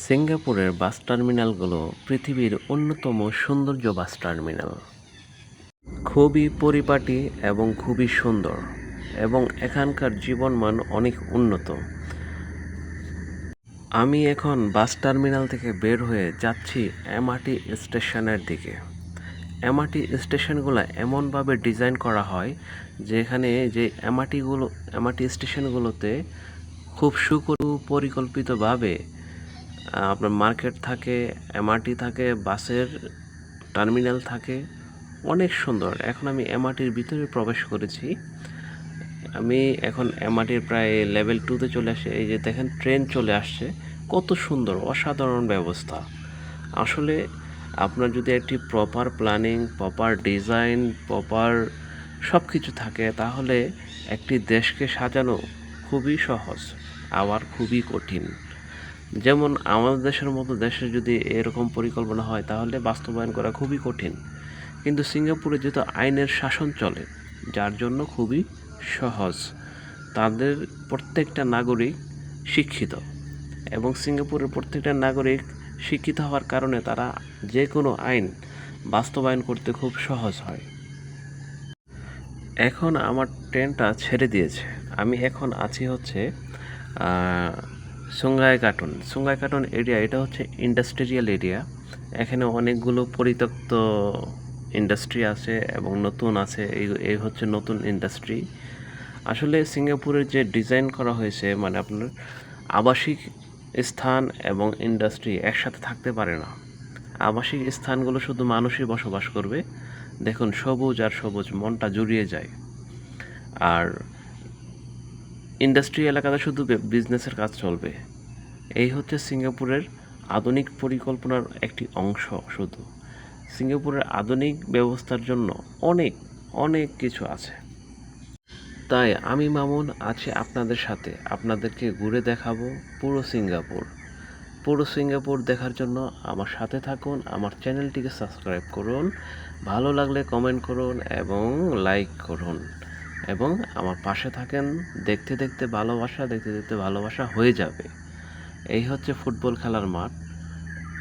সিঙ্গাপুরের বাস টার্মিনালগুলো পৃথিবীর অন্যতম সৌন্দর্য বাস টার্মিনাল। খুবই পরিপাটি এবং খুবই সুন্দর, এবং এখানকার জীবনমান অনেক উন্নত। আমি এখন বাস টার্মিনাল থেকে বের হয়ে যাচ্ছি এমআরটি স্টেশনের দিকে। এমআরটি স্টেশনগুলো এমনভাবে ডিজাইন করা হয় যেখানে যে এমআরটিগুলো, এমআরটি স্টেশনগুলোতে খুব সুপরিকল্পিতভাবে আপনার মার্কেট থাকে এমআরটি থাকে, বাসের টার্মিনাল থাকে, অনেক সুন্দর। এখন আমি এমআরটির ভিতরে প্রবেশ করেছি। আমি এখন এমআরটির প্রায় লেভেল টুতে চলে আসে। এই যে দেখেন ট্রেন চলে আসছে। কত সুন্দর, অসাধারণ ব্যবস্থা। আসলে আপনার যদি একটি proper planning proper design proper সব কিছু থাকে, তাহলে একটি দেশকে সাজানো খুবই সহজ, আবার খুবই কঠিন। যেমন আমাদের দেশের মতো দেশে যদি এরকম পরিকল্পনা হয়, তাহলে বাস্তবায়ন করা খুবই কঠিন। কিন্তু সিঙ্গাপুরে যেহেতু আইনের শাসন চলে, যার জন্য খুবই সহজ। তাদের প্রত্যেকটা নাগরিক শিক্ষিত এবং সিঙ্গাপুরের প্রত্যেকটা নাগরিক শিক্ষিত হওয়ার কারণে তারা যে কোনো আইন বাস্তবায়ন করতে খুব সহজ হয়। এখন আমার ট্রেনটা ছেড়ে দিয়েছে। আমি এখন আছি হচ্ছে সুঙ্গাই কার্টুন। সুঙ্গাই কার্টুন এরিয়া এটা হচ্ছে ইন্ডাস্ট্রিয়াল এরিয়া এখানে অনেকগুলো পরিত্যক্ত ইন্ডাস্ট্রি আছে এবং নতুন আছে। এই এই হচ্ছে নতুন ইন্ডাস্ট্রি আসলে সিঙ্গাপুরের যে ডিজাইন করা হয়েছে মানে আপনার আবাসিক স্থান এবং ইন্ডাস্ট্রি একসাথে থাকতে পারে না। আবাসিক স্থানগুলো শুধু মানুষই বসবাস করবে। দেখুন, সবুজ আর সবুজ, মনটা জুড়িয়ে যায়। আর ইন্ডাস্ট্রি এলাকাতে শুধু বিজনেসের কাজ চলবে। এই হচ্ছে সিঙ্গাপুরের আধুনিক পরিকল্পনার একটি অংশ শুধু। সিঙ্গাপুরের আধুনিক ব্যবস্থার জন্য অনেক অনেক কিছু আছে। তাই আমি মামুন আছি আপনাদের সাথে। আপনাদেরকে ঘুরে দেখাবো পুরো সিঙ্গাপুর। পুরো সিঙ্গাপুর দেখার জন্য আমার সাথে থাকুন, আমার চ্যানেলটিকে সাবস্ক্রাইব করুন, ভালো লাগলে কমেন্ট করুন এবং লাইক করুন। এবং আমার পাশে থাকেন, দেখতে দেখতে ভালোবাসা, দেখতে দেখতে ভালোবাসা হয়ে যাবে। এই হচ্ছে ফুটবল খেলার মাঠ।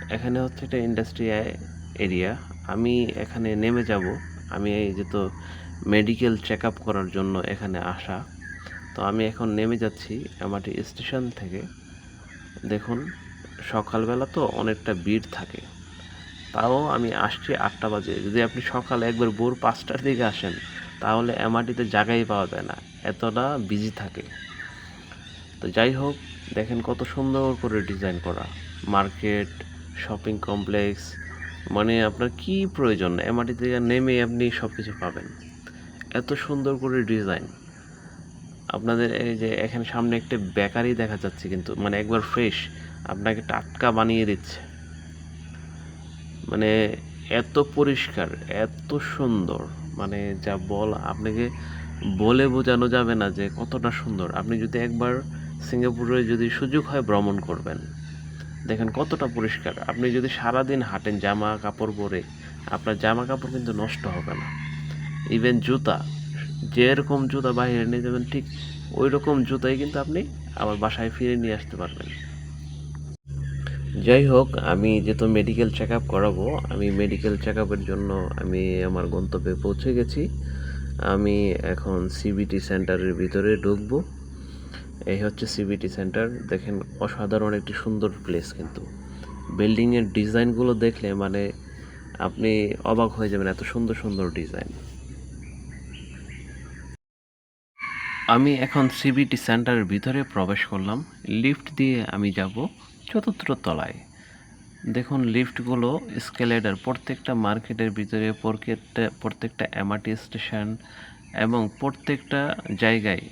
এখানে হচ্ছে একটা ইন্ডাস্ট্রি এরিয়া আমি এখানে নেমে যাব। আমি এই যে তো মেডিকেল চেক আপ করার জন্য এখানে আসা। তো আমি এখন নেমে যাচ্ছি এমআরটি স্টেশন থেকে। দেখুন, সকালবেলা তো অনেকটা ভিড় থাকে। তাও আমি আসছি আটটা বাজে। যদি আপনি সকালে একবার ভোর পাঁচটার দিকে আসেন তাহলে এমআরটিতে জায়গাই পাওয়া যায় না। এতটা বিজি থাকে। তো যাই হোক, দেখেন কত সুন্দর করে ডিজাইন করা। মার্কেট শপিং কমপ্লেক্স মানে আপনার কি প্রয়োজন? এমআরটি থেকে নেমে আপনি সব কিছু পাবেন। এত সুন্দর করে ডিজাইন আপনাদের এই যে এখানে সামনে একটা বেকারি দেখা যাচ্ছে কিন্তু মানে একবার ফ্রেশ আপনাকে টাটকা বানিয়ে দিচ্ছে। মানে এত পরিষ্কার, এত সুন্দর। মানে যা বল, আপনাকে বলে বোঝানো যাবে না যে কতটা সুন্দর। আপনি যদি একবার সিঙ্গাপুরে যদি সুযোগ হয় ভ্রমণ করবেন, দেখেন কতটা পরিষ্কার। আপনি যদি সারাদিন হাঁটেন জামা কাপড় পরে, আপনার জামা কাপড় কিন্তু নষ্ট হবে না। ইভেন জুতা, যেরকম জুতা বাইরে নিয়ে যাবেন, ঠিক ওই রকম জুতাই কিন্তু আপনি আবার বাসায় ফিরে নিয়ে আসতে পারবেন। যাই হোক আমি যেহেতু মেডিকেল চেক আপ করাবো, আমি মেডিকেল চেক আপের জন্য আমি আমার গন্তব্যে পৌঁছে গেছি। আমি এখন সিবিটি সেন্টারের ভিতরে ঢুকবো। এই হচ্ছে সিবিটি সেন্টার দেখেন, অসাধারণ একটি সুন্দর প্লেস কিন্তু। বিল্ডিংয়ের ডিজাইনগুলো দেখলে মানে আপনি অবাক হয়ে যাবেন এত সুন্দর সুন্দর ডিজাইন আমি এখন সিবিটি সেন্টারের ভিতরে প্রবেশ করলাম। লিফট দিয়ে আমি যাব চতুর্থ তলায়। দেখুন, লিফটগুলো স্কেলেডার, প্রত্যেকটা মার্কেটের ভিতরে, প্রত্যেকটা প্রত্যেকটা এমআরটি স্টেশন এবং প্রত্যেকটা জায়গায়